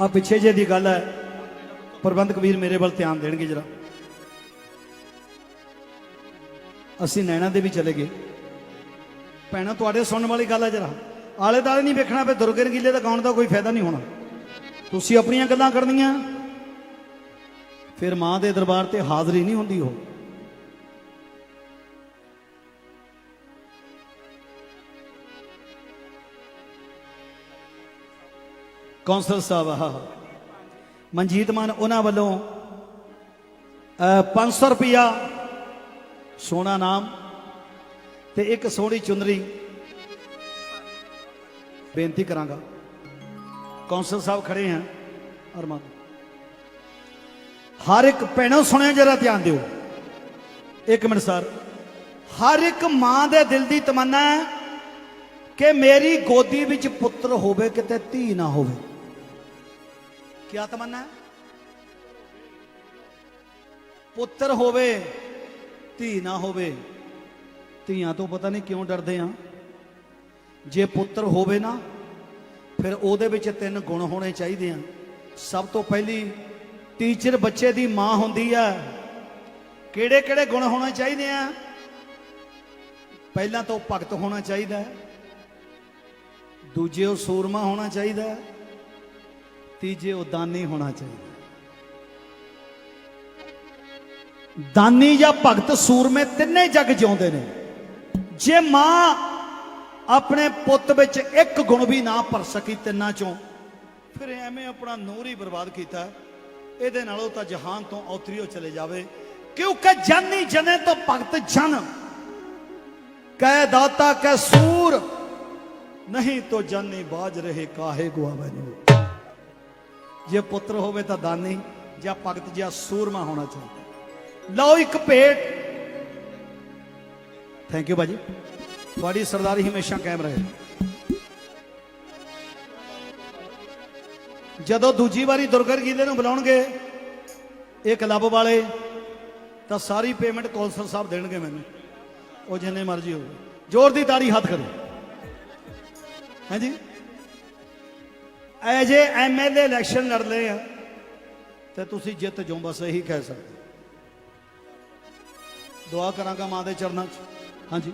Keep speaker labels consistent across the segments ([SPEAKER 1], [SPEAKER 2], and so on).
[SPEAKER 1] ਆ ਪਿੱਛੇ ਜੇ ਦੀ ਗੱਲ ਹੈ, ਪ੍ਰਬੰਧਕ ਵੀਰ ਮੇਰੇ ਵੱਲ ਧਿਆਨ ਦੇਣਗੇ ਜਰਾ। ਅਸੀਂ ਨੈਣਾ ਦੇ ਵੀ ਚਲੇ ਗਏ। ਭੈਣਾਂ, ਤੁਹਾਡੇ ਸੁਣਨ ਵਾਲੀ ਗੱਲ ਹੈ ਜਰਾ। ਆਲੇ ਦਾਲੇ ਨਹੀਂ ਵੇਖਣਾ ਫੇ ਦੁਰਗੇ ਰੰਗੀਲੇ ਦਾ ਗਾਉਣ ਦਾ ਕੋਈ ਫਾਇਦਾ ਨਹੀਂ ਹੋਣਾ। ਤੁਸੀਂ ਆਪਣੀਆਂ ਗੱਲਾਂ ਕਰਨੀਆਂ, ਫਿਰ ਮਾਂ ਦੇ ਦਰਬਾਰ ਤੇ ਹਾਜ਼ਰੀ ਨਹੀਂ ਹੁੰਦੀ ਉਹ। ਕੌਂਸਲ ਸਾਹਿਬ ਆਹ। ਮਨਜੀਤ ਮਾਨ ਉਹਨਾਂ ਵੱਲੋਂ ਅਹ, 500 ਰੁਪਿਆ ਸੋਨਾ ਨਾਮ ਤੇ ਇੱਕ ਸੋਹਣੀ ਚੁੰਦਰੀ ਬੇਨਤੀ ਕਰਾਂਗਾ। ਕੌਂਸਲ ਸਾਹਿਬ ਖੜੇ ਹਨ ਅਰਮਾਨ। ਹਰ ਇੱਕ ਭੈਣੋ ਸੁਣਿਆ ਜਰਾ ਧਿਆਨ ਦਿਓ। ਇੱਕ ਮਿੰਟ ਸਰ। ਹਰ ਇੱਕ ਮਾਂ ਦੇ ਦਿਲ ਦੀ ਤਮੰਨਾ ਹੈ ਕਿ ਮੇਰੀ ਗੋਦੀ ਵਿੱਚ ਪੁੱਤਰ ਹੋਵੇ ਕਿਤੇ ਧੀ ਨਾ ਹੋਵੇ। ਕੀ ਤਮੰਨਾ ਹੈ? ਪੁੱਤਰ ਹੋਵੇ, ਧੀ ਨਾ ਹੋਵੇ, ਧੀਆਂ ਤੋਂ ਪਤਾ ਨਹੀਂ ਕਿਉਂ ਡਰਦੇ ਆ। ਜੇ ਪੁੱਤਰ ਹੋਵੇ ਨਾ, ਫਿਰ ਉਹਦੇ ਵਿੱਚ ਤਿੰਨ ਗੁਣ ਹੋਣੇ ਚਾਹੀਦੇ ਆ। ਸਭ ਤੋਂ ਪਹਿਲੀ ਟੀਚਰ ਬੱਚੇ ਦੀ ਮਾਂ ਹੁੰਦੀ ਆ। ਕਿਹੜੇ ਕਿਹੜੇ ਗੁਣ ਹੋਣੇ ਚਾਹੀਦੇ ਆ? ਪਹਿਲਾਂ ਤਾਂ ਭਗਤ ਹੋਣਾ ਚਾਹੀਦਾ। ਦੂਜੇ ਉਹ ਸੂਰਮਾ ਹੋਣਾ ਚਾਹੀਦਾ। ਤੀਜੇ ਉਹ ਦਾਨੀ ਹੋਣਾ ਚਾਹੀਦਾ। ਦਾਨੀ ਜਾਂ ਭਗਤ ਸੂਰਮੇ ਤਿੰਨੇ ਜਗ ਜਿਉਂਦੇ ਨੇ। ਜੇ ਮਾਂ ਆਪਣੇ ਪੁੱਤ ਵਿੱਚ ਇੱਕ ਗੁਣ ਵੀ ਨਾ ਭਰ ਸਕੀ ਤਿੰਨਾਂ ਚੋਂ, ਫਿਰ ਐਵੇਂ ਆਪਣਾ ਨੂਰ ਹੀ ਬਰਬਾਦ ਕੀਤਾ। ਇਹਦੇ ਨਾਲੋਂ ਤਾਂ ਜਹਾਨ ਤੋਂ ਔਤਰੀਓ ਚਲੇ ਜਾਵੇ। ਕਿਉਂਕਿ ਜਾਨੀ ਜਨੇ ਤੋਂ ਭਗਤ ਜਨ। ਕਹਿ ਦਾਤਾ ਕਹਿ ਸੂਰ, ਨਹੀਂ ਤੋ ਜਾਨੀ ਬਾਜ ਰਹੇ ਕਾਹੇ ਗੁਆਵੇ ਨੂੰ। ਜੇ ਪੁੱਤਰ ਹੋਵੇ ਤਾਂ ਦਾਨੀ, ਜਾਂ ਭਗਤ, ਜਾਂ ਸੂਰਮਾ ਹੋਣਾ ਚਾਹੀਦਾ। ਲਓ ਇੱਕ ਭੇਟ। ਥੈਂਕ ਯੂ ਬਾਜੀ ਤੁਹਾਡੀ ਸਰਦਾਰੀ ਹਮੇਸ਼ਾ ਕਾਇਮ ਰਹੇ। ਜਦੋਂ ਦੂਜੀ ਵਾਰੀ ਦੁਰਗਰ ਗੀਲੇ ਨੂੰ ਬੁਲਾਉਣਗੇ ਇਹ ਕਲੱਬ ਵਾਲੇ, ਤਾਂ ਸਾਰੀ ਪੇਮੈਂਟ ਕੌਂਸਲ ਸਾਹਿਬ ਦੇਣਗੇ ਮੈਨੂੰ। ਉਹ ਜਿੰਨੇ ਮਰਜ਼ੀ ਹੋਵੇ। ਜ਼ੋਰ ਦੀ ਤਾੜੀ ਹੱਥ ਕਰੋ। ਹਾਂਜੀ? ਐ ਜੇ ਐਮਐਲਏ ਇਲੈਕਸ਼ਨ ਲੜ ਲਏ ਆ ਤੇ ਤੁਸੀਂ ਜਿੱਤ ਜਾਓ ਬਸ ਇਹੀ ਕਹਿ ਸਕਦੇ ਦੁਆ ਕਰਾਂਗਾ ਮਾਂ ਦੇ ਚਰਨਾਂ 'ਚ। ਹਾਂਜੀ।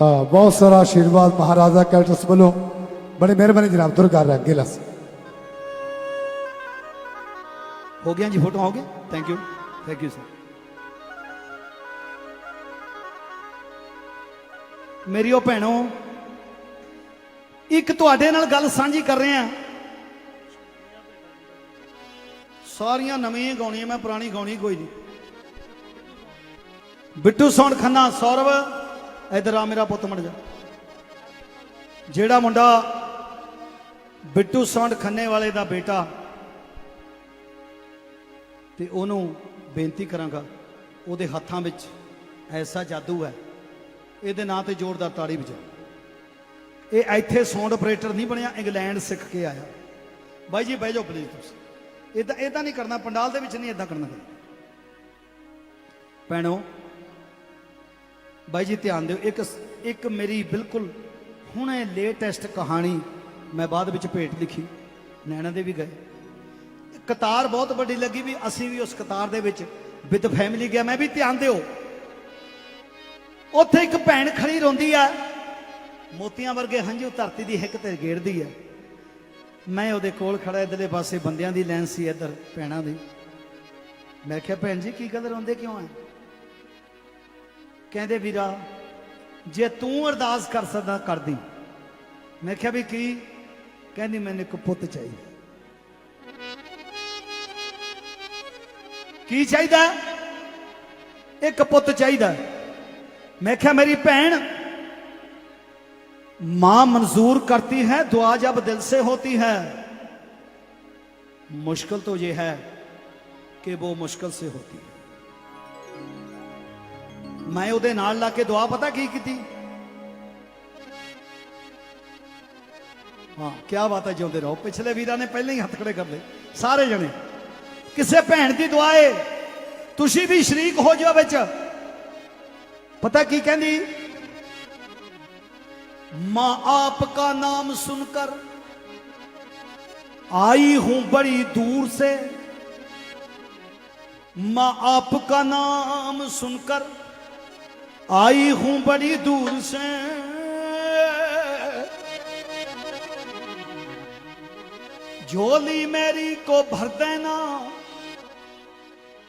[SPEAKER 2] ਹਾਂ ਬਹੁਤ ਸਾਰਾ ਆਸ਼ੀਰਵਾਦ ਮਹਾਰਾਜਾ ਕੈਲਟਸ ਵੱਲੋਂ। ਬੜੀ ਮਿਹਰਬਾਨੀ ਜਨਾਬ ਦੁਰਗਾ ਰਾਗ ਗਿਲਸ
[SPEAKER 1] ਹੋ ਗਿਆ ਜੀ ਫੋਟੋ ਹੋ ਗਿਆ thank you thank you sir ਮੇਰੀਓ ਭੈਣੋ ਇੱਕ ਤੁਹਾਡੇ ਨਾਲ ਗੱਲ ਸਾਂਝੀ ਕਰ ਰਹੇ ਆ ਸਾਰੀਆਂ ਨਵੀਆਂ ਗਾਉਣੀਆਂ, ਮੈਂ ਪੁਰਾਣੀ ਗਾਉਣੀ ਕੋਈ ਨਹੀਂ। ਬਿੱਟੂ ਸੌਂਡ ਖੰਨਾ, ਸੌਰਵ, ਇਧਰ ਆ ਮੇਰਾ ਪੁੱਤ ਮੜ ਜਾ। ਜਿਹੜਾ ਮੁੰਡਾ ਬਿੱਟੂ ਸੌਂਡ ਖੰਨੇ ਵਾਲੇ ਦਾ ਬੇਟਾ, ਤੇ ਉਹਨੂੰ ਬੇਨਤੀ ਕਰਾਂਗਾ, ਉਹਦੇ ਹੱਥਾਂ ਵਿੱਚ ਐਸਾ ਜਾਦੂ ਹੈ, ਇਹਦੇ ਨਾਂ ਤੇ ਜ਼ੋਰਦਾਰ ਤਾੜੀ ਵਜਾ। ਇਹ ਇੱਥੇ ਸਾਊਂਡ ਆਪਰੇਟਰ ਨਹੀਂ ਬਣਿਆ, ਇੰਗਲੈਂਡ ਸਿੱਖ ਕੇ ਆਇਆ। ਬਾਈ ਜੀ, ਬਹਿ ਜਾਓ ਪਲੀਜ਼ ਤੁਸੀਂ। ਇਦਾਂ ਇਦਾਂ ਨਹੀਂ ਕਰਨਾ, ਪੰਡਾਲ ਦੇ ਵਿੱਚ ਨਹੀਂ ਇਦਾਂ ਕਰਨਾ। ਭੈਣੋ, ਬਾਈ ਜੀ ਧਿਆਨ ਦਿਓ, ਇੱਕ ਇੱਕ ਮੇਰੀ ਬਿਲਕੁਲ ਹੁਣੇ ਲੇਟੈਸਟ ਕਹਾਣੀ ਮੈਂ ਬਾਅਦ ਵਿੱਚ ਭੇਟ ਲਿਖੀ। ਨੈਣਾ ਦੇ ਵੀ ਗਏ। ਕਤਾਰ ਬਹੁਤ ਵੱਡੀ ਲੱਗੀ ਵੀ ਅਸੀਂ ਵੀ ਉਸ ਕਤਾਰ ਦੇ ਵਿੱਚ ਵਿਦ ਫੈਮਿਲੀ ਗਿਆ। ਮੈਂ ਵੀ ਧਿਆਨ ਦਿਓ। ਉੱਥੇ ਇੱਕ ਭੈਣ ਖੜੀ ਰੋਂਦੀ ਆ ਮੋਤੀਆਂ ਵਰਗੇ ਹੰਝੂ ਧਰਤੀ ਦੀ ਹਿੱਕ ਤੇ ਗੇੜਦੀ ਹੈ। ਮੈਂ ਉਹਦੇ ਕੋਲ ਖੜਾ ਇਧਰਲੇ ਪਾਸੇ ਬੰਦਿਆਂ ਦੀ ਲਾਈਨ ਸੀ, ਇਧਰ ਭੈਣਾਂ ਦੀ। ਮੈਂ ਕਿਹਾ, ਭੈਣ ਜੀ, ਕੀ ਗੱਲ ਰੋਂਦੇ ਕਿਉਂ ਆ ਕਹਿੰਦੇ, ਵੀਰਾ, ਜੇ ਤੂੰ ਅਰਦਾਸ ਕਰ ਸਕਦਾ, ਕਰਦੀ। ਮੈਂ ਕਿਹਾ, ਵੀ ਕੀ? ਕਹਿੰਦੀ, ਮੈਨੂੰ ਇੱਕ ਪੁੱਤ ਚਾਹੀਦਾ। ਕੀ ਚਾਹੀਦਾ? ਇੱਕ ਪੁੱਤ ਚਾਹੀਦਾ। ਮੈਂ ਕਿਹਾ, ਮੇਰੀ ਭੈਣ मां मंजूर करती है दुआ जब दिल से होती है मुश्किल तो ये है कि वो मुश्किल से होती है मैं ਉਹਦੇ ਨਾਲ ਲਾ ਕੇ ਦੁਆ ਪਤਾ ਕੀ ਕੀਤੀ ਹਾਂ ਕੀ ਬਾਤ ਹੈ ਜਿਉਂਦੇ ਰਹੋ ਪਿਛਲੇ ਵੀਰਾਂ ਨੇ ਪਹਿਲਾਂ ਹੀ ਹੱਥ ਖੜੇ ਕਰ ਲਏ ਸਾਰੇ ਜਣੇ ਕਿਸੇ ਭੈਣ ਦੀ ਦੁਆ ਏ ਤੁਸੀਂ ਵੀ ਸ਼ਰੀਕ ਹੋ ਜਾਓ ਵਿੱਚ पता की कहती माँ आपका नाम सुनकर आई हूँ बड़ी दूर से। माँ आपका नाम सुनकर आई हूँ बड़ी दूर से। झोली मेरी को भर देना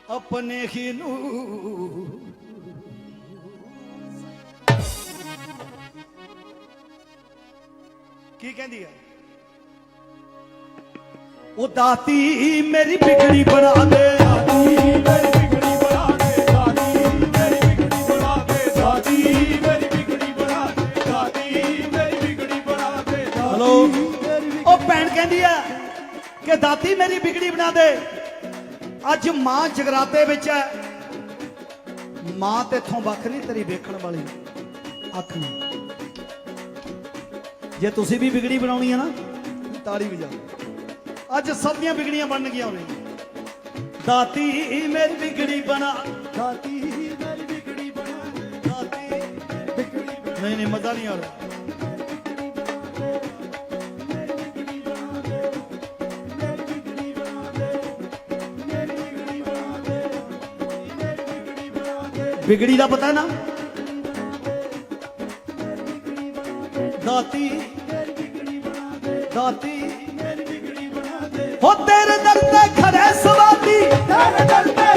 [SPEAKER 1] अपने ही नूर। ਕੀ ਕਹਿੰਦੀ ਹੈ ਉਹ ਦਾਤੀ ਮੇਰੀ ਬਿਗੜੀ ਬਣਾ ਦੇ ਹਲੋ ਉਹ ਭੈਣ ਕਹਿੰਦੀ ਹੈ ਕਿ ਦਾਤੀ ਮੇਰੀ ਬਿਗੜੀ ਬਣਾ ਦੇ। ਅੱਜ ਮਾਂ ਜਗਰਾਤੇ ਵਿੱਚ ਹੈ। ਮਾਂ ਤੇ ਇਥੋਂ ਵੱਖ ਨਹੀਂ ਤੇਰੀ ਵੇਖਣ ਵਾਲੀ। ਅੱਖ ਨਹੀਂ ਜੇ ਤੁਸੀਂ ਵੀ ਬਿਗੜੀ ਬਣਾਉਣੀ ਆ ਨਾ, ਤਾੜੀ ਵਜਾਓ ਅੱਜ ਸਭ ਦੀਆਂ ਬਿਗੜੀਆਂ ਬਣ ਗਈਆਂ ਨੇ। ਦਾਤੀ ਮੇਰੀ ਬਿਗੜੀ ਬਣਾ। ਦਾਤੀ ਮੇਰੀ ਬਿਗੜੀ ਬਣਾ। ਦਾਤੀ ਨਹੀਂ ਨਹੀਂ, ਮਜ਼ਾ ਨਹੀਂ ਆ ਰਿਹਾ। ਬਿਗੜੀ ਦਾ ਪਤਾ ਹੈ ਨਾ। ਦਾਤੀ। ਦਾਤੀ। ਹੋ ਤੇਰੇ ਦਰ ਤੇ ਖੜੇ ਸਵਾਦੀ ਦਾਤੀ ਮੇਰੀ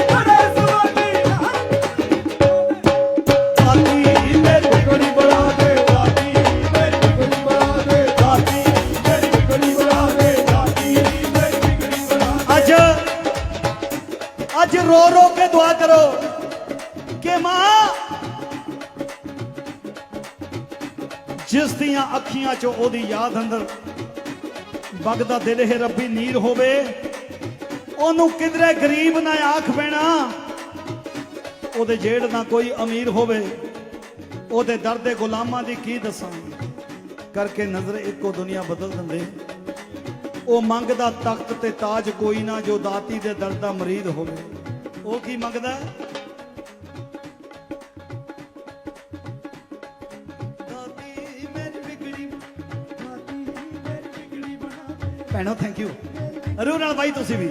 [SPEAKER 1] ਦੀਆਂ ਅੱਖੀਆਂ ਚ ਉਹਦੀ ਯਾਦ ਅੰਦਰ। ਵਗਦਾ ਦਿਲ ਹੈ ਰੱਬੀ ਨੀਰ ਹੋਵੇ। ਉਹਨੂੰ ਕਿਧਰੇ ਗਰੀਬ ਨਾ ਆਖ ਪੈਣਾ। ਉਹਦੇ ਜੇੜ ਨਾ ਕੋਈ ਅਮੀਰ ਹੋਵੇ। ਉਹਦੇ ਦਰ ਦੇ ਗੁਲਾਮਾਂ ਦੀ ਕੀ ਦੱਸਾਂ। ਕਰਕੇ ਨਜ਼ਰ ਇੱਕੋ ਦੁਨੀਆ ਬਦਲ ਦਿੰਦੇ। ਉਹ ਮੰਗਦਾ ਤਖਤ ਤੇ ਤਾਜ ਕੋਈ ਨਾ ਜੋ ਦਾਤੀ ਦੇ ਦਰ ਦਾ ਮਰੀਦ ਹੋਵੇ। ਉਹ ਕੀ ਮੰਗਦਾ? ਭੈਣੋ ਥੈਂਕ ਯੂ ਅਰੂ ਨਾਲ ਬਾਈ ਤੁਸੀਂ ਵੀ।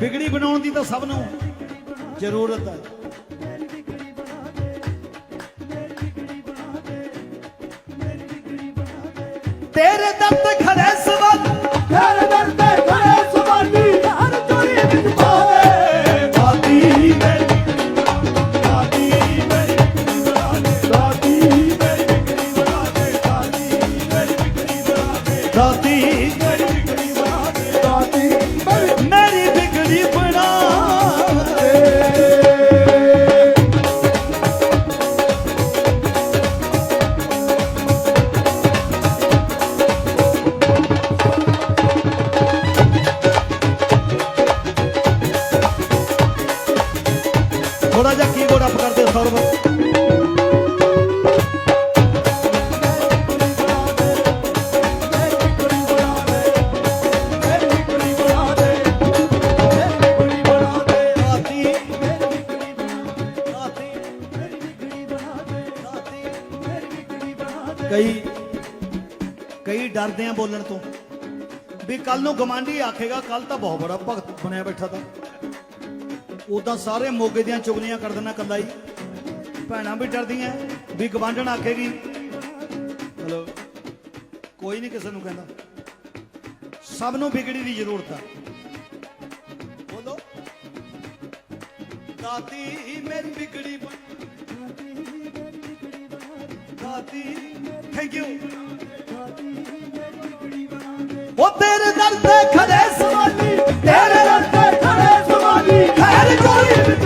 [SPEAKER 1] ਬਿਗੜੀ ਬਣਾਉਣ ਦੀ ਤਾਂ ਸਭ ਨੂੰ ਜ਼ਰੂਰਤ ਹੈ ਤੇਰੇ ਦਰ ਤੇ ਖੜੇ ਸਵਾਲ ਦਾਤੀ ਕੱਲ ਨੂੰ ਗਮਾਂਡੀ ਆਖੇਗਾ ਕੱਲ ਤਾਂ ਬਹੁਤ ਬੜਾ ਭਗਤ ਬਣਿਆ ਬੈਠਾ ਤਾਂ। ਉਦਾਂ ਸਾਰੇ ਮੋਗੇ ਦੀਆਂ ਚੁਗਲੀਆਂ ਕਰ ਦੇਣਾ ਕੱਲਾ ਹੀ। ਭੈਣਾਂ ਵੀ ਡਰਦੀਆਂ, ਵੀ ਗਵਾਂਢਣ ਆਖੇਗੀ। ਹਲੋ, ਕੋਈ ਨਹੀਂ ਕਿਸੇ ਨੂੰ ਕਹਿੰਦਾ। ਸਭ ਨੂੰ ਵਿਗੜੀ ਦੀ ਜ਼ਰੂਰਤ ਆ। ਬੋਲੋ। ਦਾਤੀ ਮੇਰੀ ਵਿਗੜੀ ਬਣ ਦਾਤੀ ਥੈਂਕ ਯੂ ਉਹ ਤੇਰੇ ਦਰ ਤੇ ਖੜੇ ਸਵਾਲੀ ਤੇਰੇ ਦਰ ਤੇ ਖੜੇ ਸਵਾਲੀ ਖੈਰ ਕੋਈ ਵਿੱਚ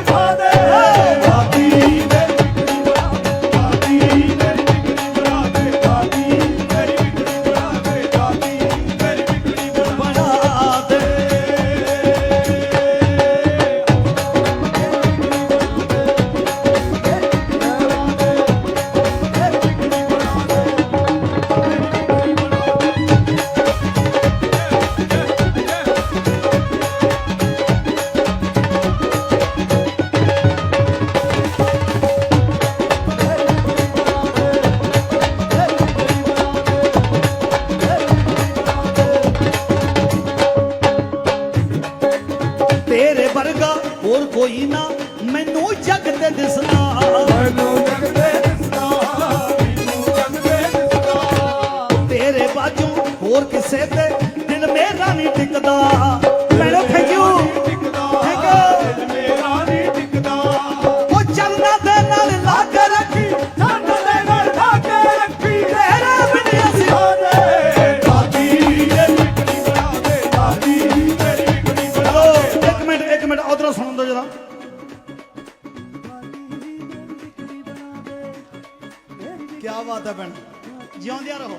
[SPEAKER 3] ਕੀ
[SPEAKER 1] ਬਾਤ ਜਿਉਂਦਿਆਂ ਰਹੋ।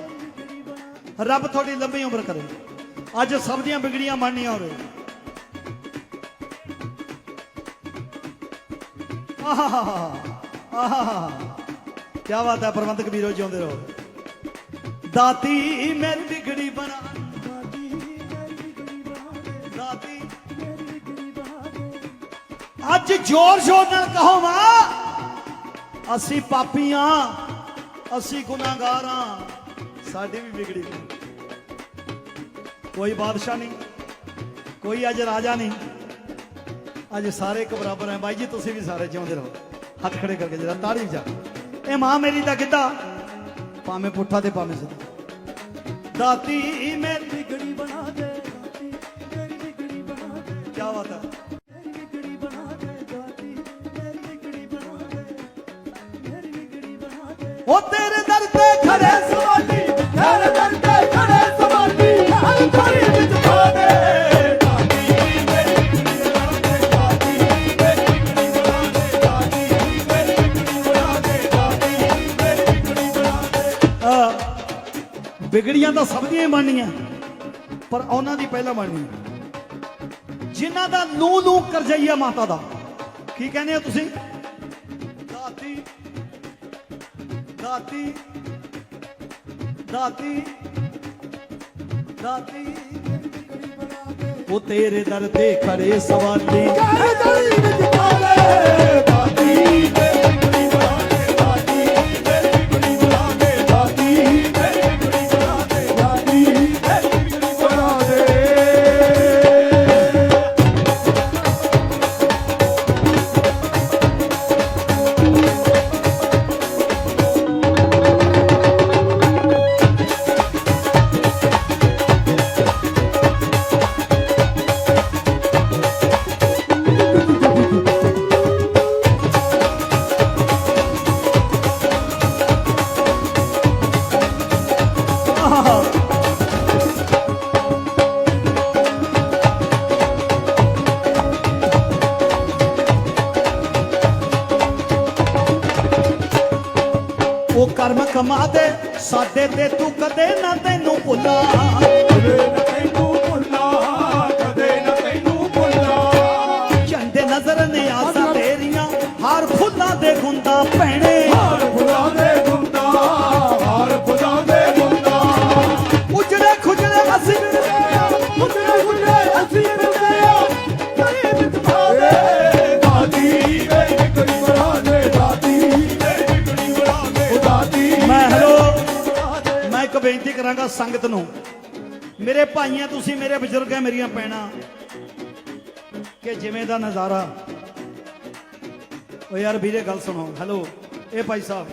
[SPEAKER 1] ਰੱਬ ਤੁਹਾਡੀ ਲੰਬੀ ਉਮਰ ਕਰੇ। ਅੱਜ ਸਭ ਦੀਆਂ ਵਿਗੜੀਆਂ ਮੰਨਣੀਆਂ ਹੋਵੇ। ਆਹਾ ਆਹਾ ਕੀ ਬਾਤ ਹੈ ਪ੍ਰਬੰਧਕ ਵੀਰੋ, ਜਿਉਂਦੇ ਰਹੋ। ਦਾਤੀ ਮੇਰੀ ਵਿਗੜੀ ਬਣਾ ਦਾਤੀ ਅੱਜ ਜ਼ੋਰ ਜ਼ੋਰ ਨਾਲ ਕਹੋ ਮਾਂ, ਅਸੀਂ ਪਾਪੀਆਂ ਅਸੀਂ ਗੁਨਾਹਗਾਰਾਂ ਸਾਡੀ ਵੀ ਵਿਗੜੀ ਨਹੀਂ। ਕੋਈ ਬਾਦਸ਼ਾਹ ਨਹੀਂ, ਕੋਈ ਅੱਜ ਰਾਜਾ ਨਹੀਂ। ਅੱਜ ਸਾਰੇ ਇੱਕ ਬਰਾਬਰ ਹੈ। ਬਾਈ ਜੀ, ਤੁਸੀਂ ਵੀ ਸਾਰੇ ਜਿਉਂਦੇ ਰਹੋ। ਹੱਥ ਖੜੇ ਕਰਕੇ ਜਰਾ ਤਾੜੀ ਵਜਾ ਇਹ ਮਾਂ ਮੇਰੀ ਦਾ ਕਿੱਦਾਂ ਭਾਵੇਂ ਪੁੱਠਾ ਤੇ ਭਾਵੇਂ ਸਿੱਧਾ। ਦਾਤੀ ਮੇਰੀ ਵਿਗੜੀ ਬਣਾ ਦੇ, ਦਾਤੀ ਮੇਰੀ ਵਿਗੜੀ ਬਣਾ ਦੇ। ਕੀ ਬਾਤ ਹੈ। ਉਹ ਤੇਰੇ ਦਰ ਤੇ ਖੜੇ
[SPEAKER 3] ਸਵਾਲੀ ਖੜੇ ਦਰ ਤੇ ਖੜੇ ਸਵਾਲੀ ਹਰ ਵਿੱਚ ਪਾ ਦੇ ਦਾਦੀ
[SPEAKER 1] ਵਿਗੜੀਆਂ ਤਾਂ ਸਭ ਦੀਆਂ ਹੀ ਬਣਨੀਆਂ, ਪਰ ਉਹਨਾਂ ਦੀ ਪਹਿਲਾਂ ਬਣਨੀ। ਜਿਨ੍ਹਾਂ ਦਾ ਨੂੰ ਲੂ ਕਰਜਈਆ ਮਾਤਾ ਦਾ, ਕੀ ਕਹਿੰਦੇ ਹੋ ਤੁਸੀਂ? ਦਾਤੀ ਦਾਤੀ ਦਾਤੀ। ਉਹ ਤੇਰੇ ਦਰ ਤੇ ਖੜੇ ਸਵਾਲੀ
[SPEAKER 3] ਖੜੇ ਦਰ ਵਿੱਚ
[SPEAKER 1] ਸਾਡੇ ਤੇ ਤੂੰ ਕਦੇ ਨਾ ਤੈਨੂੰ ਭੁੱਲਾ। ਕਰਾਂਗਾ ਸੰਗਤ ਨੂੰ। ਮੇਰੇ ਭਾਈਆਂ, ਤੁਸੀਂ ਮੇਰੇ ਬਜ਼ੁਰਗ ਹੈ ਮੇਰੀਆਂ ਪੈਣਾ ਕਿ ਜਿਵੇਂ ਦਾ ਨਜ਼ਾਰਾ। ਓ ਯਾਰ ਵੀਰੇ, ਗੱਲ ਸੁਣੋ। ਹੈਲੋ ਇਹ ਭਾਈ ਸਾਹਿਬ।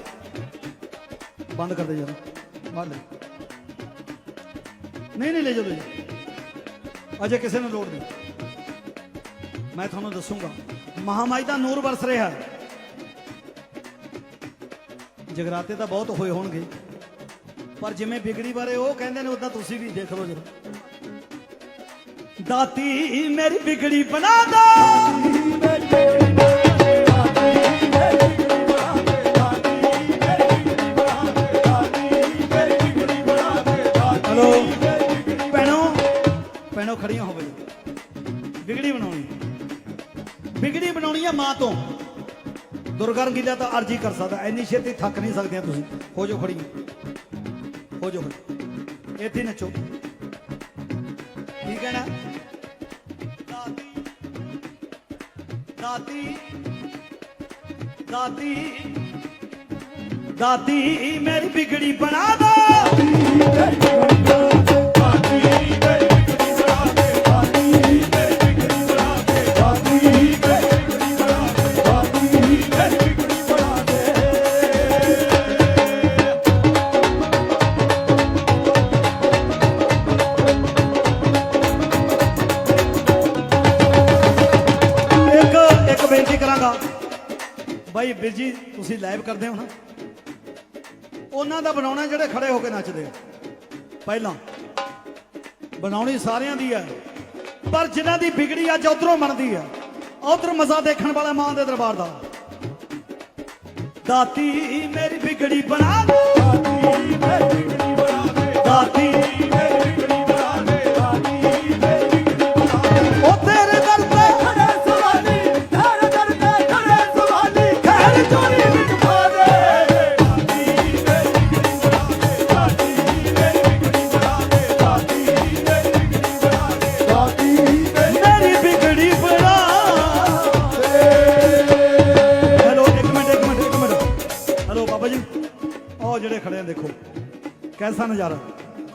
[SPEAKER 1] ਬੰਦ ਕਰ ਦੇ ਯਾਰ। ਬੰਦ। ਨਹੀਂ ਨਹੀਂ, ਲੈ ਜਾਓ, ਲੈ ਅਜੇ ਕਿਸੇ ਨੂੰ ਲੋੜ ਨਹੀਂ। ਮੈਂ ਤੁਹਾਨੂੰ ਦੱਸੂਗਾ। ਮਹਾਮਾਈ ਦਾ ਨੂਰ ਵਰਸ ਰਿਹਾ। ਜਗਰਾਤੇ ਤਾਂ ਬਹੁਤ ਹੋਏ ਹੋਣਗੇ। ਪਰ ਜਿਵੇਂ ਬਿਗੜੀ ਬਾਰੇ ਉਹ ਕਹਿੰਦੇ ਨੇ ਉਦਾਂ ਤੁਸੀਂ ਵੀ ਦੇਖ ਲਓ ਜਰਾ ਦਾਤੀ ਮੇਰੀ ਬਿਗੜੀ ਬਣਾ ਦੋ। ਹਲੋ, ਭੈਣੋ ਭੈਣੋ ਖੜੀਆਂ ਹੋਵੇ ਬਿਗੜੀ ਬਣਾਉਣੀ। ਵਿਗੜੀ ਬਣਾਉਣੀ ਆ ਮਾਂ ਤੋਂ। ਦੁਰਗਾ ਰੰਗੀਲਾ ਤਾਂ ਅਰਜੀ ਕਰ ਸਕਦਾ ਐਨੀ ਛੇਤੀ ਥੱਕ ਨਹੀਂ ਸਕਦੇ ਤੁਸੀਂ। ਹੋ ਜਾਓ ਖੜੀ ਹੋ ਜਾਓ ਖੜੀ ਇੱਥੇ ਹੀ ਨੱਚੋ ਠੀਕ ਹੈ ਨਾ? ਦਾਦੀ ਦਾਦੀ ਦਾਦੀ, ਮੇਰੀ ਬਿਗੜੀ ਬਣਾ ਦੋ। ਭਾਈ ਵੀਰ ਜੀ, ਤੁਸੀਂ ਲਾਈਵ ਕਰਦੇ ਹੋ ਨਾ? ਉਹਨਾਂ ਦਾ ਬਣਾਉਣਾ ਜਿਹੜੇ ਖੜੇ ਹੋ ਕੇ ਨੱਚਦੇ ਆ। ਪਹਿਲਾਂ, ਬਣਾਉਣੀ ਸਾਰਿਆਂ ਦੀ ਹੈ, ਪਰ ਜਿਨ੍ਹਾਂ ਦੀ ਵਿਗੜੀ ਅੱਜ ਉਧਰੋਂ ਬਣਦੀ ਹੈ, ਉਧਰ ਮਜ਼ਾ ਦੇਖਣ ਵਾਲਾ ਮਾਂ ਦੇ ਦਰਬਾਰ ਦਾ। ਦਾਤੀ ਮੇਰੀ ਵਿਗੜੀ ਬਣਾ ਦੇ। ਦਾਤੀ
[SPEAKER 3] ਮੇਰੀ
[SPEAKER 1] ਵਿਗੜੀ ਬਣਾ ਦੇ। ਦਾਤੀ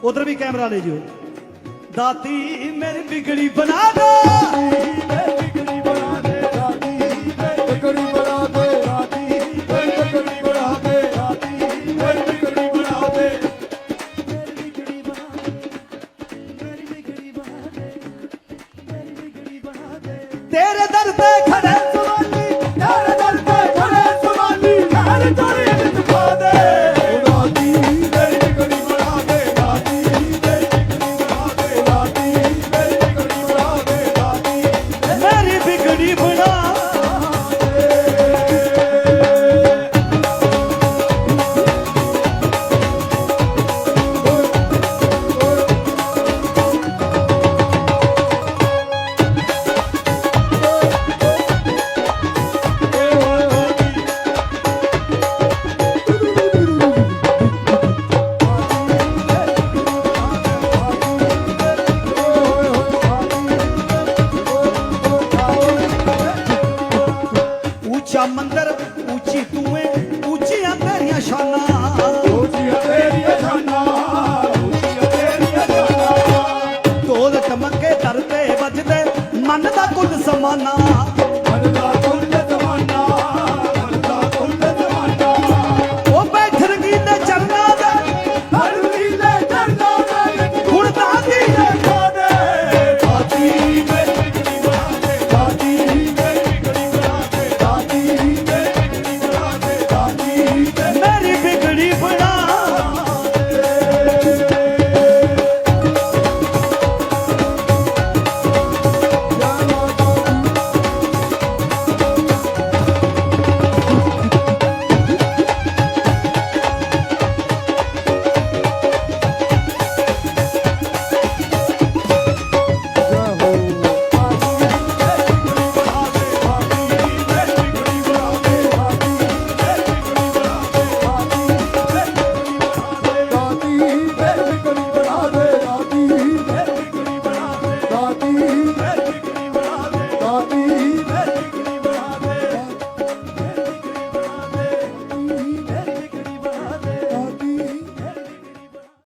[SPEAKER 1] ਉਧਰ ਵੀ ਕੈਮਰਾ ਲੈ ਜਿਓ। ਦਾਤੀ ਮੇਰੀ
[SPEAKER 3] ਬਿਗੜੀ ਬਣਾ ਦੋ। ਮੇਰੀ ਬਿਗੜੀ ਮਨ ਦਾ
[SPEAKER 1] ਕੁੱਲ ਸਮਾਨਾ ਮਨ ਦਾ